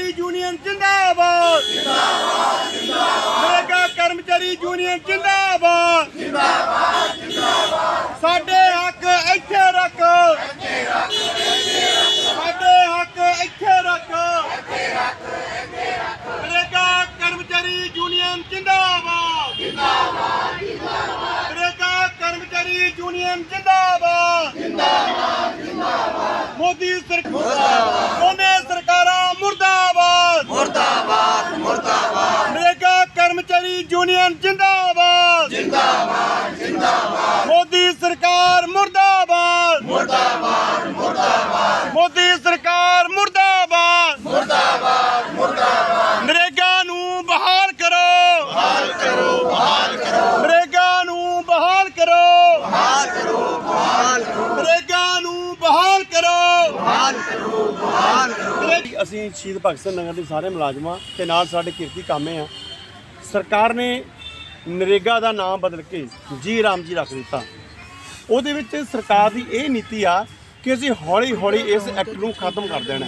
ਜਿੰਦਾਬਾਦ ਜਿੰਦਾਬਾਦ। ਜਿੰਦਾਬਾਦ ਕਰਮਚਾਰੀ ਯੂਨੀਅਨ ਜਿੰਦਾਬਾਦ। ਜਿੰਦਾਬਾਦ ਜਿੰਦਾਬਾਦ ਸਾਡੇ ਹੱਕ ਇੱਥੇ ਰੱਖ। ਸਾਡੇ ਹੱਕ ਇੱਥੇ ਰੱਖ। ਨਰੇਗਾ ਕਰਮਚਾਰੀ ਯੂਨੀਅਨ ਜਿੰਦਾਬਾਦ। ਨਰੇਗਾ ਕਰਮਚਾਰੀ ਯੂਨੀਅਨ ਜਿੰਦਾਬਾਦ। ਜਿੰਦਾਬਾਦ ਜਿੰਦਾਬਾਦ। ਮੋਦੀ ਸਰਕਾਰਾਂ ਮੁਰਦਾਬਾਦ ਮੁਰਦਾਬਾਦ ਮੁਰਦਾਬਾਦ ਨਰੇਗਾ ਕਰਮਚਾਰੀ ਯੂਨੀਅਨ ਜਿੰਦਾਬਾਦ। ਜਿੰਦਾਬਾਦ ਜਿੰਦਾਬਾਦ ਮੋਦੀ ਸਰਕਾਰ ਮੁਰਦਾਬਾਦ। ਮੁਰਦਾਬਾਦ ਮੁਰਦਾਬਾਦ ਮੋਦੀ ਸਰਕਾਰ ਮੁਰਦਾਬਾਦ। ਮੁਰਦਾਬਾਦ ਮੁਰਦਾਬਾਦ ਨਰੇਗਾ ਨੂੰ ਬਹਾਲ ਕਰੋ। ਬਹਾਲ ਕਰੋ ਬਹਾਲ ਕਰੋ ਨਰੇਗਾ ਨੂੰ ਬਹਾਲ ਕਰੋ। ਬਹਾਲ ਕਰੋ ਬਹਾਲ ਕਰੋ ਨਰੇਗਾ ਨੂੰ ਬਹਾਲ ਕਰੋ ਬਹਾਲ ਕਰੋ ਬਹਾਲ ਕਰੋ। ਅਸੀਂ ਸ਼ਹੀਦ ਭਗਤ ਸਿੰਘ ਨਗਰ ਦੇ ਸਾਰੇ ਮੁਲਾਜ਼ਮਾਂ ਤੇ ਨਾਲ ਸਾਡੇ ਕਿਰਤੀ ਕਾਮੇ ਆ। ਸਰਕਾਰ ਨੇ ਨਰੇਗਾ ਦਾ ਨਾਮ ਬਦਲ ਕੇ ਜੀ ਰਾਮ ਜੀ ਰੱਖ ਦਿੱਤਾ। ਉਹਦੇ ਵਿੱਚ ਸਰਕਾਰ ਦੀ ਇਹ ਨੀਤੀ ਆ ਕਿ ਅਸੀਂ ਹੌਲੀ ਹੌਲੀ ਇਸ ਐਕਟ ਨੂੰ ਖਤਮ ਕਰ ਦੇਣਾ।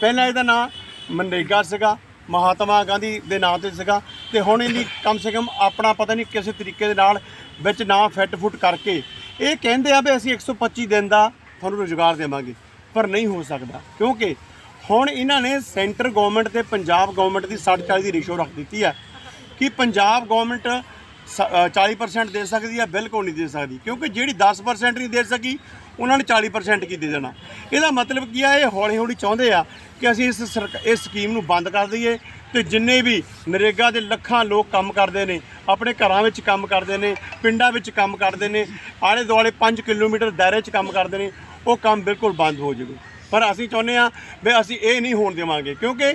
ਪਹਿਲਾਂ ਇਹਦਾ ਨਾਮ ਮਨਰੇਗਾ ਸੀਗਾ, ਮਹਾਤਮਾ ਗਾਂਧੀ ਦੇ ਨਾਂ ਤੇ ਸੀਗਾ ਤੇ ਹੁਣ ਇਹਦੀ ਕਮ ਸੇ ਕਮ ਆਪਣਾ ਪਤਾ ਨਹੀਂ ਕਿਸੇ ਤਰੀਕੇ ਦੇ ਨਾਲ ਵਿੱਚ ਨਾਮ ਫਿੱਟ ਫੁੱਟ ਕਰਕੇ ਇਹ ਕਹਿੰਦੇ ਆ ਵੀ ਅਸੀਂ 125 ਦਿਨ ਦਾ ਤੁਹਾਨੂੰ ਰੁਜ਼ਗਾਰ ਦੇਵਾਂਗੇ, ਪਰ ਨਹੀਂ ਹੋ ਸਕਦਾ। ਕਿਉਂਕਿ ਹੁਣ ਇਹਨਾਂ ਨੇ ਸੈਂਟਰ ਗਵਰਨਮੈਂਟ ਤੇ ਪੰਜਾਬ ਗਵਰਨਮੈਂਟ ਦੀ 60 40 ਦੀ ਰੇਸ਼ੋ ਰੱਖ ਦਿੱਤੀ ਹੈ ਕਿ ਪੰਜਾਬ ਗਵਰਨਮੈਂਟ ਸ- ਅ, 40% ਦੇ ਸਕਦੀ ਹੈ ਬਿਲਕੁਲ ਨਹੀਂ ਦੇ ਸਕਦੀ। ਕਿਉਂਕਿ ਜਿਹੜੀ 10% ਨਹੀਂ ਦੇ ਸਕੀ ਉਹਨਾਂ ਨੇ 40% ਕੀ ਦੇ ਦੇਣਾ। ਇਹਦਾ ਮਤਲਬ ਕੀ ਆ ਇਹ ਹੌਲੀ ਹੌਲੀ ਚਾਹੁੰਦੇ ਆ ਕਿ ਅਸੀਂ ਇਸ ਸਰਕ- ਇਸ ਸਕੀਮ ਨੂੰ ਬੰਦ ਕਰ ਦਈਏ ਤੇ ਜਿੰਨੇ ਵੀ ਨਰੇਗਾ ਦੇ ਲੱਖਾਂ ਲੋਕ ਕੰਮ ਕਰਦੇ ਨੇ ਆਪਣੇ ਘਰਾਂ ਵਿੱਚ ਕੰਮ ਕਰਦੇ ਨੇ ਪਿੰਡਾਂ ਵਿੱਚ ਕੰਮ ਕਰਦੇ ਨੇ ਆਲੇ ਦੁਆਲੇ 5 ਕਿਲੋਮੀਟਰ ਦਾਇਰੇ 'ਚ ਕੰਮ ਕਰਦੇ ਨੇ ਉਹ ਕੰਮ ਬਿਲਕੁਲ ਬੰਦ ਹੋ ਜਾਵੇ। ਪਰ ਅਸੀਂ ਚਾਹੁੰਦੇ ਆ ਵੀ ਅਸੀਂ ਇਹ ਨਹੀਂ ਹੋਣ ਦੇਵਾਂਗੇ ਕਿਉਂਕਿ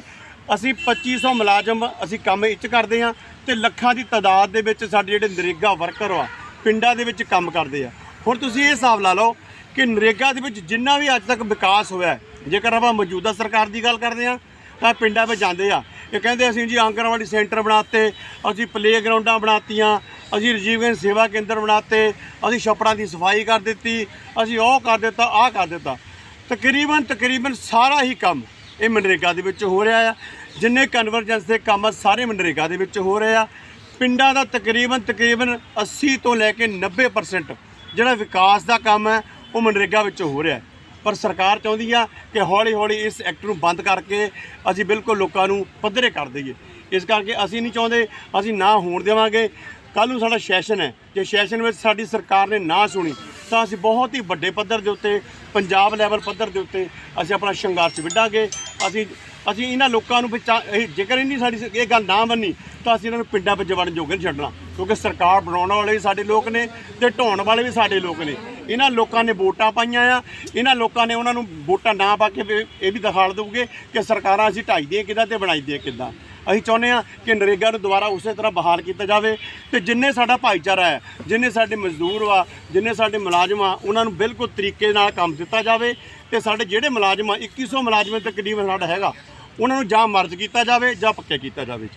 ਅਸੀਂ 2500 ਮੁਲਾਜ਼ਮ ਅਸੀਂ ਕੰਮ ਇੱਚ ਕਰਦੇ ਆ ਤੇ ਲੱਖਾਂ ਦੀ ਤਾਦਾਦ ਦੇ ਵਿੱਚ ਸਾਡੇ ਜਿਹੜੇ ਨਰੇਗਾ ਵਰਕਰ ਆ, ਪਿੰਡਾਂ ਦੇ ਵਿੱਚ ਕੰਮ ਕਰਦੇ ਆ। ਹੁਣ ਤੁਸੀਂ ਇਹ ਹਿਸਾਬ ਲਾ ਲਓ ਕਿ ਨਰੇਗਾ ਦੇ ਵਿੱਚ ਜਿੰਨਾ ਵੀ ਅੱਜ ਤੱਕ ਵਿਕਾਸ ਹੋਇਆ ਜੇਕਰ ਆਪਾਂ ਮੌਜੂਦਾ ਸਰਕਾਰ ਦੀ ਗੱਲ ਕਰਦੇ ਆ ਤਾਂ ਪਿੰਡਾਂ ਵਿੱਚ ਜਾਂਦੇ ਆ। ਇਹ ਕਹਿੰਦੇ ਅਸੀਂ ਜੀ ਆਂਗਣਵਾੜੀ ਸੈਂਟਰ ਬਣਾਤੇ, ਅਸੀਂ ਪਲੇਗਰਾਊਂਡਾਂ ਬਣਾਤੀਆਂ, ਅਸੀਂ ਰਾਜੀਵ ਗੰਜ ਸੇਵਾ ਕੇਂਦਰ ਬਣਾਤੇ, ਅਸੀਂ ਛੱਪੜਾਂ ਦੀ ਸਫ਼ਾਈ ਕਰ ਦਿੱਤੀ, ਅਸੀਂ ਉਹ ਕਰ ਦਿੱਤਾ, ਆਹ ਕਰ ਦਿੱਤਾ। ਤਕਰੀਬਨ ਤਕਰੀਬਨ ਸਾਰਾ ਹੀ ਕੰਮ ਇਹ ਮਨਰੇਗਾ ਦੇ ਵਿੱਚ ਹੋ ਰਿਹਾ ਆ। ਜਿੰਨੇ ਕਨਵਰਜੈਂਸ ਦੇ ਕੰਮ ਆ, ਸਾਰੇ ਮਨਰੇਗਾ ਦੇ ਵਿੱਚ ਹੋ ਰਹੇ ਆ। ਪਿੰਡਾਂ ਦਾ ਤਕਰੀਬਨ ਤਕਰੀਬਨ 80 ਤੋਂ ਲੈ ਕੇ 90% ਜਿਹੜਾ ਵਿਕਾਸ ਦਾ ਕੰਮ ਹੈ ਉਹ ਮਨਰੇਗਾ ਵਿੱਚ ਹੋ ਰਿਹਾ। ਪਰ ਸਰਕਾਰ ਚਾਹੁੰਦੀ ਆ ਕਿ ਹੌਲੀ ਹੌਲੀ ਇਸ ਐਕਟ ਨੂੰ ਬੰਦ ਕਰਕੇ ਅਸੀਂ ਬਿਲਕੁਲ ਲੋਕਾਂ ਨੂੰ ਪੱਧਰੇ ਕਰ ਦਈਏ। ਇਸ ਕਰਕੇ ਅਸੀਂ ਨਹੀਂ ਚਾਹੁੰਦੇ, ਅਸੀਂ ਨਾ ਹੋਣ ਦੇਵਾਂਗੇ। ਕੱਲ ਨੂੰ ਸਾਡਾ ਸੈਸ਼ਨ ਹੈ। ਜੇ ਸੈਸ਼ਨ ਵਿੱਚ ਸਾਡੀ ਸਰਕਾਰ ਨੇ ਨਾ ਸੁਣੀ ਤਾਂ ਅਸੀਂ ਬਹੁਤ ਹੀ ਵੱਡੇ ਪੱਧਰ ਦੇ ਉੱਤੇ, ਪੰਜਾਬ ਲੈਵਲ ਪੱਧਰ ਦੇ ਉੱਤੇ ਅਸੀਂ ਆਪਣਾ ਸੰਘਰਸ਼ ਵਿੱਢਾਂਗੇ। ਅਸੀਂ ਅਸੀਂ ਇਹਨਾਂ ਲੋਕਾਂ ਨੂੰ ਵਿਚਾ- ਇਹ ਜੇਕਰ ਇੰਨੀ ਸਾਡੀ ਇਹ ਗੱਲ ਨਾ ਮੰਨੀ, ਤਾਂ ਅਸੀਂ ਇਹਨਾਂ ਨੂੰ ਪਿੰਡਾਂ ਵਿੱਚ ਵੜਨ ਜੋਗੇ ਨਹੀਂ ਛੱਡਣਾ, ਕਿਉਂਕਿ ਸਰਕਾਰ ਬਣਾਉਣ ਵਾਲੇ ਵੀ ਸਾਡੇ ਲੋਕ ਨੇ ਤੇ ਢਾਉਣ ਵਾਲੇ ਵੀ ਸਾਡੇ ਲੋਕ ਨੇ। ਇਹਨਾਂ ਲੋਕਾਂ ਨੇ ਵੋਟਾਂ ਪਾਈਆਂ ਆ, ਇਹਨਾਂ ਲੋਕਾਂ ਨੇ ਉਹਨਾਂ ਨੂੰ ਵੋਟਾਂ ਨਾ ਪਾ ਕੇ ਇਹ ਵੀ ਦਿਖਾੜ ਦਊਗੇ ਕਿ ਸਰਕਾਰਾਂ ਅਸੀਂ ਢਾਈ ਢਾਈਦੀਆਂ ਕਿੱਦਾਂ ਤੇ ਬਣਾਈਦੀਆਂ ਕਿੱਦਾਂ। ਅਸੀਂ ਚਾਹੁੰਦੇ ਹਾਂ ਕਿ ਨਰੇਗਾ ਨੂੰ ਦੁਬਾਰਾ ਉਸੇ ਤਰ੍ਹਾਂ ਬਹਾਲ ਕੀਤਾ ਜਾਵੇ ਤੇ ਜਿੰਨੇ ਸਾਡਾ ਭਾਈਚਾਰਾ ਹੈ, ਜਿੰਨੇ ਸਾਡੇ ਮਜ਼ਦੂਰ ਆ ਜਿੰਨੇ ਸਾਡੇ ਮੁਲਾਜ਼ਮ ਆ, ਉਹਨਾਂ ਨੂੰ ਬਿਲਕੁਲ ਤਰੀਕੇ ਨਾਲ ਕੰਮ ਦਿੱਤਾ ਜਾਵੇ ਤੇ ਸਾਡੇ ਜਿਹੜੇ ਮੁਲਾਜ਼ਮ ਆ 2100 ਮੁਲਾਜ਼ਮ ਤਕਰੀਬਨ ਸਾਡਾ ਹੈਗਾ, ਉਹਨਾਂ ਨੂੰ ਜਾਂ ਮਰਜ਼ ਕੀਤਾ ਜਾਵੇ ਜਾਂ ਪੱਕੇ ਕੀਤਾ ਜਾਵੇ